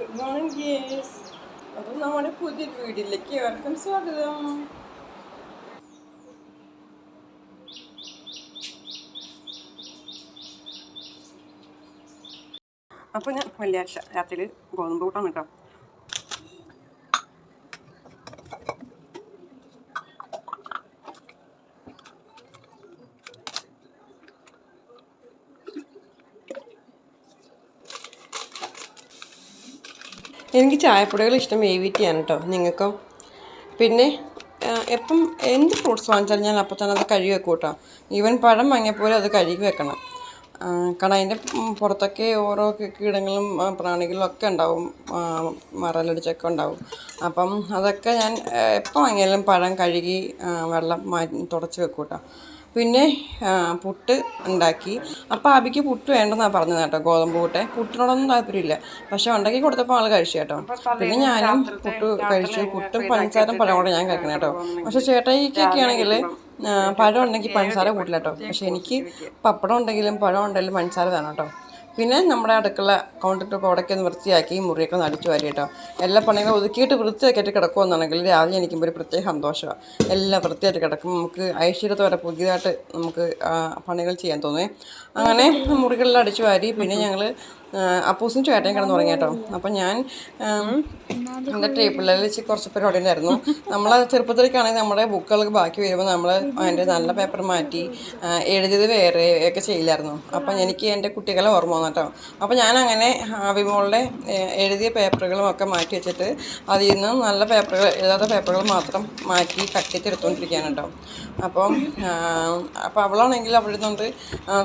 Good morning guys അപ്പം നമ്മുടെ പുതിയ വീടിലേക്ക് ഏവർക്കും സ്വാഗതം. അപ്പോൾ ഞാൻ വെള്ളിയാഴ്ച രാത്രിയിൽ ഗോതമ്പ് കൂട്ടാണ് കേട്ടോ എനിക്ക് ചായപ്പൊടികൾ ഇഷ്ടം വേവിറ്റിയാണ് കേട്ടോ നിങ്ങൾക്കോ പിന്നെ എപ്പം എന്ത് ഫ്രൂട്ട്സ് വാങ്ങിച്ചാലും ഞാൻ അപ്പോൾ തന്നെ അത് കഴുകി വെക്കും കേട്ടോ ഈവൻ പഴം വാങ്ങിയപ്പോലും അത് കഴുകി വെക്കണം. കാരണം അതിന്റെ പുറത്തൊക്കെ ഓരോ കീടങ്ങളും പ്രാണികളും ഒക്കെ ഉണ്ടാവും. മറലടിച്ചൊക്കെ ഉണ്ടാവും. അപ്പം അതൊക്കെ ഞാൻ എപ്പം എപ്പോൾ വാങ്ങിയാലും പഴം കഴുകി വെള്ളം മാറ്റി തുടച്ച് വെക്കും കേട്ടോ പിന്നെ പുട്ട് ഉണ്ടാക്കി. അപ്പോൾ അബിക്ക് പുട്ട് വേണ്ടെന്നാണ് പറഞ്ഞത് കേട്ടോ ഗോതമ്പ് പുട്ടെ. പുട്ടിനോടൊന്നും താല്പര്യമില്ല. പക്ഷെ ഉണ്ടാക്കി കൊടുത്തപ്പോൾ ആൾ കഴിച്ചു കേട്ടോ. പിന്നെ ഞാനും പുട്ട് കഴിച്ചു. പുട്ടും പഞ്ചസാരം പഴം കൂടെ ഞാൻ കഴിക്കണം കേട്ടോ. പക്ഷെ ചേട്ടായിക്കൊക്കെ ആണെങ്കിൽ പഴം ഉണ്ടെങ്കിൽ പഞ്ചസാര കൂട്ടില്ല കേട്ടോ. പക്ഷെ എനിക്ക് പപ്പടം ഉണ്ടെങ്കിലും പഴം ഉണ്ടെങ്കിലും പഞ്ചസാര വേണം കേട്ടോ. പിന്നെ നമ്മുടെ അടുക്കള കൗണ്ടർ ടോപ്പ് അവിടെയൊക്കെ ഒന്ന് വൃത്തിയാക്കി മുറിയൊക്കെ ഒന്ന് അടിച്ചു വാരി കേട്ടോ. എല്ലാ പണികളും ഒതുക്കിയിട്ട് വൃത്തിയാക്കിയിട്ട് കിടക്കുമെന്നുണ്ടെങ്കിൽ രാവിലെ എനിക്കുമ്പോൾ ഒരു പ്രത്യേക സന്തോഷമാണ് എല്ലാം വൃത്തിയായിട്ട് കിടക്കും നമുക്ക് ഐശ്വര്യത്തോടെ പുതിയതായിട്ട് നമുക്ക് പണികൾ ചെയ്യാൻ തോന്നുവേ അങ്ങനെ മുറികളിൽ അടിച്ചു വാരി പിന്നെ ഞങ്ങൾ അപ്പൂസും ചേട്ടനും കിടന്ന് തുടങ്ങി കേട്ടോ അപ്പം ഞാൻ എന്റെ ടേബിളിൽ വെച്ച് കുറച്ച് പരിപാടി ഉണ്ടായിരുന്നു. നമ്മൾ ചെറുപ്പത്തിലേക്കാണെങ്കിൽ നമ്മുടെ ബുക്കുകളൊക്കെ ബാക്കി വരുമ്പോൾ നമ്മൾ അതിന്റെ നല്ല പേപ്പർ മാറ്റി എഴുതിയത് വേറെ ഒക്കെ ചെയ്യില്ലായിരുന്നു. അപ്പം എനിക്ക് എന്റെ കുട്ടികളെ ഓർമ്മ വന്നു കേട്ടോ അപ്പം ഞാൻ അങ്ങനെ വിമോളുടെ എഴുതിയ പേപ്പറുകളും ഒക്കെ മാറ്റി വെച്ചിട്ട് അതിൽ നിന്ന് നല്ല പേപ്പറുകൾ എഴുതാത്ത പേപ്പറുകൾ മാത്രം മാറ്റി കട്ടി എടുത്തുകൊണ്ടിരിക്കുകയാണ് കേട്ടോ അപ്പം അപ്പോൾ അവളാണെങ്കിൽ അവിടെ നിന്നുകൊണ്ട്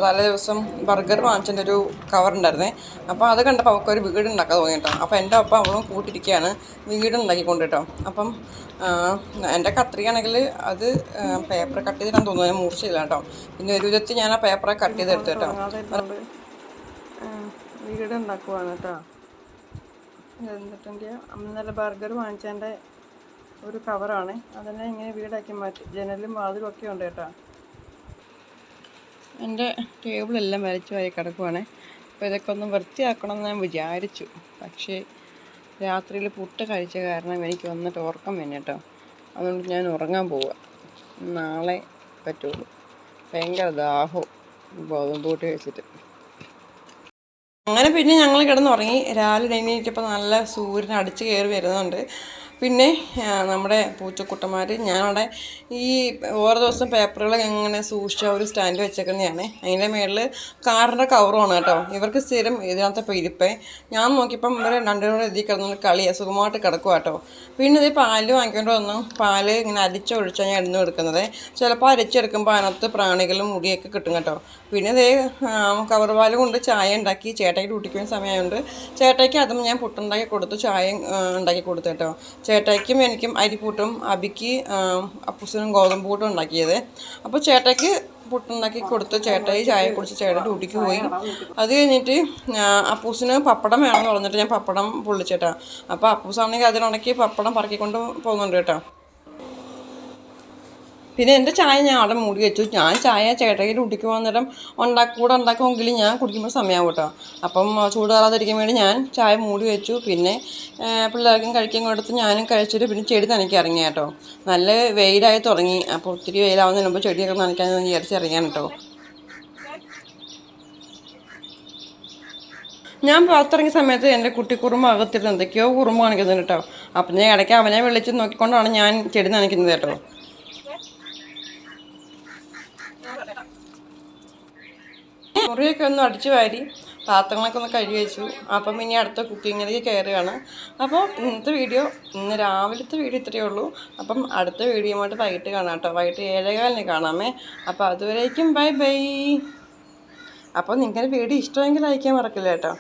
തലേ ദിവസം ബർഗർ വാങ്ങിച്ചതിന്റെ ഒരു കവർ ഉണ്ടായിരുന്നേ. അപ്പോൾ അത് കണ്ടപ്പോൾ അവൾക്ക് ഒരു വീട് ഉണ്ടാക്കാൻ തോന്നി കേട്ടോ. അപ്പോൾ എന്റെ ഒപ്പം അവളും കൂട്ടിരിക്കുകയാണ്. വീട് ഉണ്ടാക്കിക്കൊണ്ട് കേട്ടോ അപ്പം എന്റെ കത്രികയാണെങ്കിൽ അത് പേപ്പർ കട്ട് ചെയ്തിട്ടാൻ തോന്നുന്നു. അതിന് മൂർച്ചയില്ല കേട്ടോ. പിന്നെ ഒരു വിധത്തിൽ ഞാൻ ആ പേപ്പറെ കട്ട് ചെയ്തെടുത്തു കേട്ടോ. വീട് ഉണ്ടാക്കുവാണ് കേട്ടോ. എന്നിട്ടെന്റെ ഇന്നലെ ബർഗർ വാങ്ങിച്ചതിന്റെ ഒരു കവറാണ് അതിനെ ഇങ്ങനെ വീടാക്കി മാറ്റി. ജനലും വാതിലും ഒക്കെ ഉണ്ട് കേട്ടോ. എന്റെ ടേബിളെല്ലാം വരച്ചു വാരി കിടക്കുവാണ്. അപ്പോൾ ഇതൊക്കെ ഒന്ന് വൃത്തിയാക്കണം എന്ന് ഞാൻ വിചാരിച്ചു. പക്ഷേ രാത്രിയിൽ പുട്ട് കഴിച്ച കാരണം എനിക്ക് വന്നിട്ട് ഉറക്കം വന്നു കേട്ടോ. അതുകൊണ്ട് ഞാൻ ഉറങ്ങാൻ പോവുക. നാളെ പറ്റുള്ളൂ. ഭയങ്കര ദാഹവും ഗോതമ്പ് കൂട്ടി കഴിച്ചിട്ട്. അങ്ങനെ പിന്നെ ഞങ്ങൾ കിടന്നുറങ്ങി. രാവിലെ എണീറ്റപ്പോൾ നല്ല സൂര്യൻ അടിച്ച് കയറി വരുന്നുണ്ട്. പിന്നെ നമ്മുടെ പൂച്ചക്കുട്ടന്മാർ ഞാനവിടെ ഈ ഓരോ ദിവസം പേപ്പറുകൾ എങ്ങനെ സൂക്ഷിച്ച ഒരു സ്റ്റാൻഡ് വെച്ചേക്കുന്നതാണ്. അതിന്റെ മേളിൽ കാറിന്റെ കവറുമാണ് കേട്ടോ. ഇവർക്ക് സ്ഥിരം ഇതിനകത്തെ ഇരിപ്പേ. ഞാൻ നോക്കിയപ്പം ഇവർ രണ്ടുപേരും എഴുതി കിടന്നു കളി സുഖമായിട്ട് കിടക്കുക കേട്ടോ. പിന്നെ ഇത് പാൽ വാങ്ങിക്കൊണ്ട് വന്നു. പാൽ ഇങ്ങനെ അരിച്ചൊഴിച്ചാണ് ഞാൻ ഇടുന്നു എടുക്കുന്നത്. ചിലപ്പോൾ അരിച്ചെടുക്കുമ്പോൾ അതിനകത്ത് പ്രാണികളും മുടിയൊക്കെ കിട്ടും കേട്ടോ. പിന്നെ ഇതേ കവർ പാൽ കൊണ്ട് ചായ ഉണ്ടാക്കി ചേട്ടയ്ക്ക് കുട്ടിക്കുന്ന സമയമുണ്ട് ചേട്ടയ്ക്ക് അതും ഞാൻ പുട്ടുണ്ടാക്കി കൊടുത്തു ചായ ഉണ്ടാക്കി കൊടുത്തു കേട്ടോ. ചേട്ടായിക്കും എനിക്കും അരിപ്പൂട്ടും അബിക്ക് അപ്പൂസിനും ഗോതമ്പ് കൂട്ടും ഉണ്ടാക്കിയത്. അപ്പോൾ ചേട്ടയ്ക്ക് പുട്ടുണ്ടാക്കി കൊടുത്ത് ചേട്ടായി ചായ കുടിച്ച് ചേട്ടൻ ഡ്യൂട്ടിക്ക് പോയി. അത് കഴിഞ്ഞിട്ട് അപ്പൂസിന് പപ്പടം വേണമെന്ന് പറഞ്ഞിട്ട് ഞാൻ പപ്പടം പൊള്ളിച്ചേട്ടാ. അപ്പോൾ അപ്പൂസാണെങ്കിൽ അതിനുടക്കി പപ്പടം പറക്കിക്കൊണ്ട് പോകുന്നുണ്ട് കേട്ടോ. പിന്നെ എന്റെ ചായ ഞാൻ അവിടെ മൂടി വെച്ചു. ഞാൻ ചായ ചേട്ടയ്ക്ക് കുടിക്കുമ്പോൾ നേരം ഉണ്ടാക്കി കൂടെ ഉണ്ടാക്കുമെങ്കിൽ ഞാൻ കുടിക്കുമ്പോൾ സമയമാവും കേട്ടോ. അപ്പം ചൂടാറാതിരിക്കാൻ വേണ്ടി ഞാൻ ചായ മൂടി വെച്ചു. പിന്നെ പിള്ളേർക്കും കഴിക്കാൻ കൊടുത്ത് ഞാനും കഴിച്ചിട്ട് പിന്നെ ചെടി നനയ്ക്ക് ഇറങ്ങി കേട്ടോ. നല്ല വെയിലായി തുടങ്ങി. അപ്പോൾ ഒത്തിരി വെയിലാവുന്നതിന് മുമ്പ് ചെടിയൊക്കെ നനയ്ക്കാൻ വിചാരിച്ച് ഇറങ്ങിയാണ് കേട്ടോ. ഞാൻ പുറത്തിറങ്ങിയ സമയത്ത് എന്റെ കുട്ടി കുറുമ്പ് അകത്തിരുന്ന് എന്തൊക്കെയോ കുറുമ്പ് കാണിക്കുന്നുണ്ട് കേട്ടോ. അപ്പം ഞാൻ ഇടയ്ക്ക് അവനെ വിളിച്ച് നോക്കിക്കൊണ്ടാണ് ഞാൻ ചെടി നനയ്ക്കുന്നത് കേട്ടോ. മുറിയൊക്കെ ഒന്ന് അടിച്ചു വാരി പാത്രങ്ങളൊക്കെ ഒന്ന് കഴുകി വെച്ചു. അപ്പം ഇനി അടുത്ത കുക്കിങ്ങിലേക്ക് കയറുകയാണ്. അപ്പോൾ ഇന്നത്തെ വീഡിയോ ഇന്ന് രാവിലത്തെ വീഡിയോ ഇത്രയേ ഉള്ളൂ. അപ്പം അടുത്ത വീഡിയോയുമായിട്ട് വൈകിട്ട് കാണാം കേട്ടോ. വൈകിട്ട് ഏഴേകാലിന് കാണാമേ. അപ്പോൾ അതുവരേക്കും ബൈ ബൈ. അപ്പോൾ നിങ്ങളുടെ വീഡിയോ ഇഷ്ടമെങ്കിൽ അയക്കാൻ മറക്കില്ല കേട്ടോ.